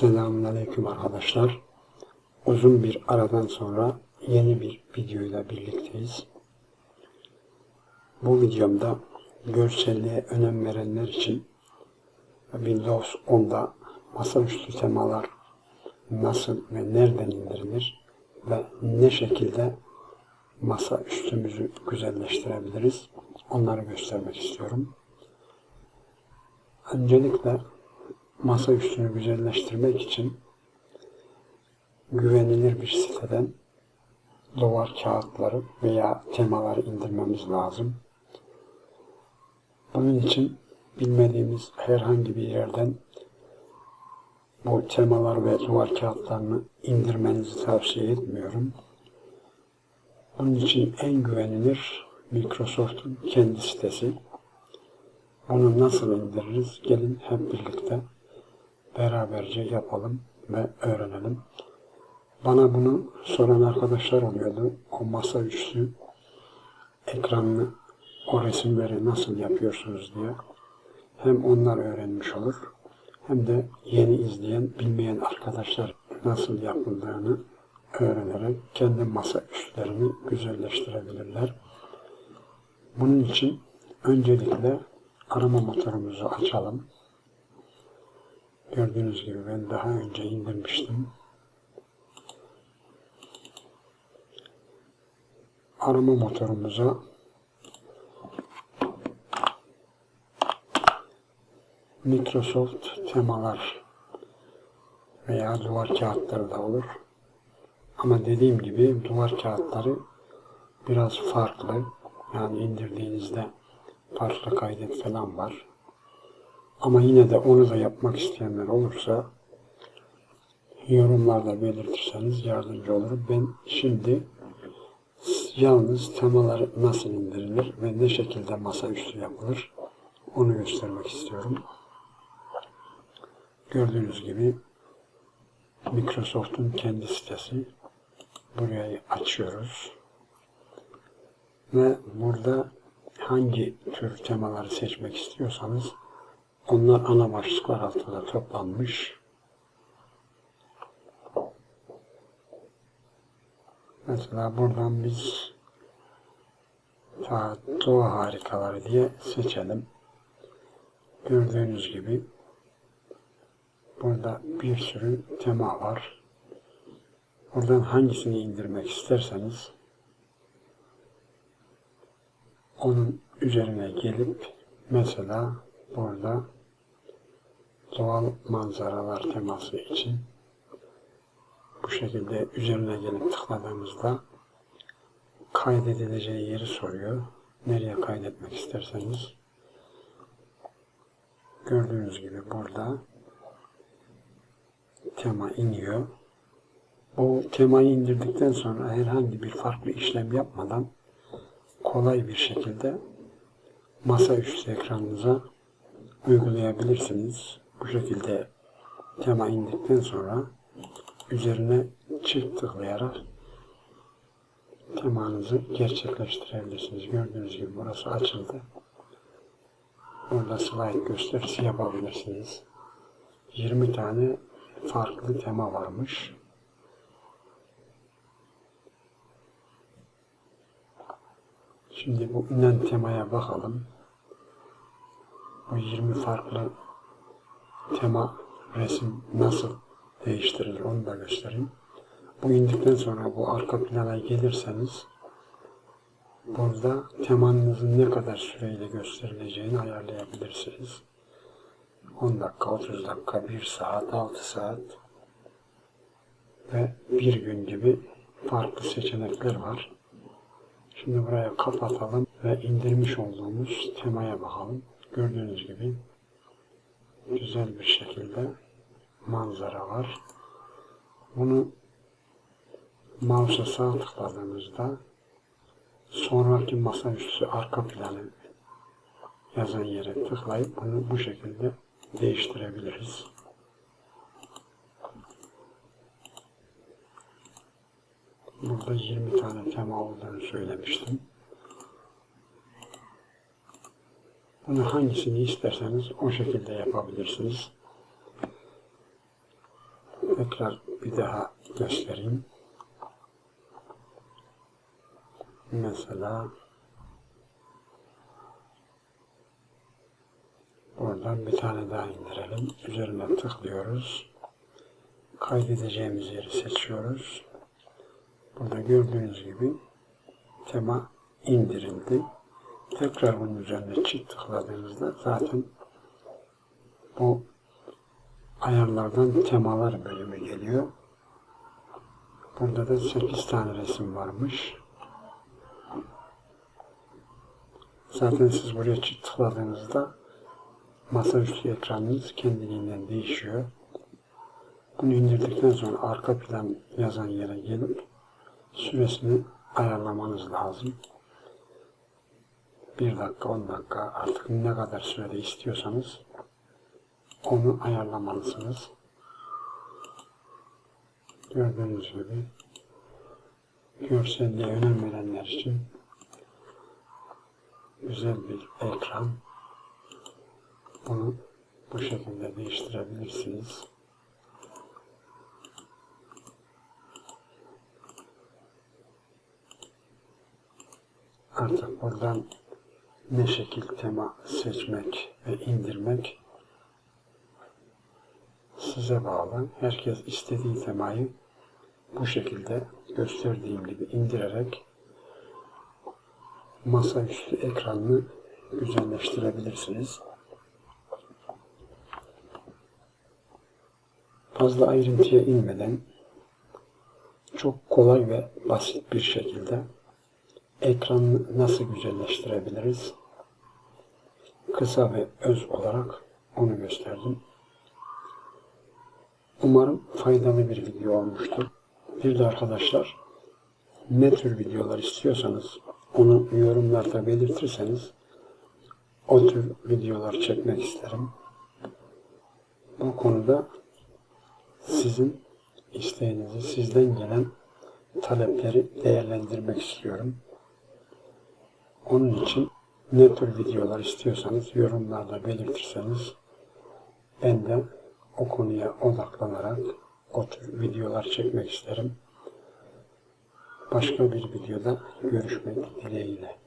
Selamünaleyküm arkadaşlar. Uzun bir aradan sonra yeni bir videoyla birlikteyiz. Bu videomda görselliğe önem verenler için Windows 10'da masaüstü temalar nasıl ve nereden indirilir ve ne şekilde masa üstümüzü güzelleştirebiliriz onları göstermek istiyorum. Öncelikle masa üstünü güzelleştirmek için güvenilir bir siteden duvar kağıtları veya temaları indirmemiz lazım. Bunun için bilmediğimiz herhangi bir yerden bu temalar ve duvar kağıtlarını indirmenizi tavsiye etmiyorum. Bunun için en güvenilir Microsoft'un kendi sitesi. Bunu nasıl indiririz? Gelin hep birlikte beraberce yapalım ve öğrenelim. Bana bunu soran arkadaşlar oluyordu. O masaüstü ekranını, o resimleri nasıl yapıyorsunuz diye. Hem onlar öğrenmiş olur, hem de yeni izleyen, bilmeyen arkadaşlar nasıl yapıldığını öğrenerek kendi masa üstlerini güzelleştirebilirler. Bunun için öncelikle arama motorumuzu açalım. Gördüğünüz gibi ben daha önce indirmiştim. Arama motorumuza Microsoft temalar veya duvar kağıtları da olur. Ama dediğim gibi duvar kağıtları biraz farklı. Yani indirdiğinizde farklı kaydet falan var. Ama yine de onu da yapmak isteyenler olursa yorumlarda belirtirseniz yardımcı olurum. Ben şimdi yalnız temaları nasıl indirilir ve ne şekilde masaüstü yapılır onu göstermek istiyorum. Gördüğünüz gibi Microsoft'un kendi sitesi. Burayı açıyoruz. Ve burada hangi tür temaları seçmek istiyorsanız onlar ana başlıklar altında toplanmış. Mesela buradan biz doğa harikaları diye seçelim. Gördüğünüz gibi burada bir sürü tema var. Buradan hangisini indirmek isterseniz onun üzerine gelip mesela burada doğal manzaralar teması için bu şekilde üzerine gelip tıkladığımızda kaydedileceği yeri soruyor. Nereye kaydetmek isterseniz gördüğünüz gibi burada tema iniyor. Bu temayı indirdikten sonra herhangi bir farklı işlem yapmadan kolay bir şekilde masaüstü ekranınıza uygulayabilirsiniz. Bu şekilde tema indikten sonra üzerine çift tıklayarak temanızı gerçekleştirebilirsiniz. Gördüğünüz gibi burası açıldı. Burada slide gösterisi yapabilirsiniz. 20 tane farklı tema varmış. Şimdi bu inen temaya bakalım. Bu 20 farklı tema resim nasıl değiştirilir onu da göstereyim. Bu indikten sonra bu arka plana gelirseniz burada temanızın ne kadar süreyle gösterileceğini ayarlayabilirsiniz. 10 dakika, 30 dakika, 1 saat, 6 saat ve bir gün gibi farklı seçenekler var. Şimdi buraya kapatalım ve indirmiş olduğumuz temaya bakalım. Gördüğünüz gibi güzel bir şekilde manzara var. Bunu mouse'a sağ tıkladığımızda sonraki masaüstü arka planı yazan yere tıklayıp bunu bu şekilde değiştirebiliriz. Burada 20 tane tema olduğunu söylemiştim. Bunu hangisini isterseniz o şekilde yapabilirsiniz. Tekrar bir daha göstereyim. Mesela buradan bir tane daha indirelim. Üzerine tıklıyoruz. Kaydedeceğimiz yeri seçiyoruz. Burada gördüğünüz gibi tema indirildi. Tekrar bunun üzerine çift tıkladığınızda zaten bu ayarlardan temalar bölümü geliyor. Burada da 8 tane resim varmış. Zaten siz buraya çift tıkladığınızda masaüstü ekranınız kendiliğinden değişiyor. Bunu indirdikten sonra arka plan yazan yere gelip süresini ayarlamanız lazım. 1 dakika, 10 dakika artık ne kadar sürede istiyorsanız onu ayarlamalısınız. Gördüğünüz gibi görselliğe önem verenler için güzel bir ekran. Bunu bu şekilde değiştirebilirsiniz. Artık buradan ne şekil tema seçmek ve indirmek size bağlı. Herkes istediği temayı bu şekilde gösterdiğim gibi indirerek masaüstü ekranını güzelleştirebilirsiniz. Fazla ayrıntıya inmeden çok kolay ve basit bir şekilde ekranı nasıl güzelleştirebiliriz? Kısa ve öz olarak onu gösterdim. Umarım faydalı bir video olmuştur. Bir de arkadaşlar ne tür videolar istiyorsanız onu yorumlarda belirtirseniz o tür videolar çekmek isterim. Bu konuda sizin isteğinizi, sizden gelen talepleri değerlendirmek istiyorum. Onun için ne tür videolar istiyorsanız yorumlarda belirtirseniz ben de o konuya odaklanarak o tür videolar çekmek isterim. Başka bir videoda görüşmek dileğiyle.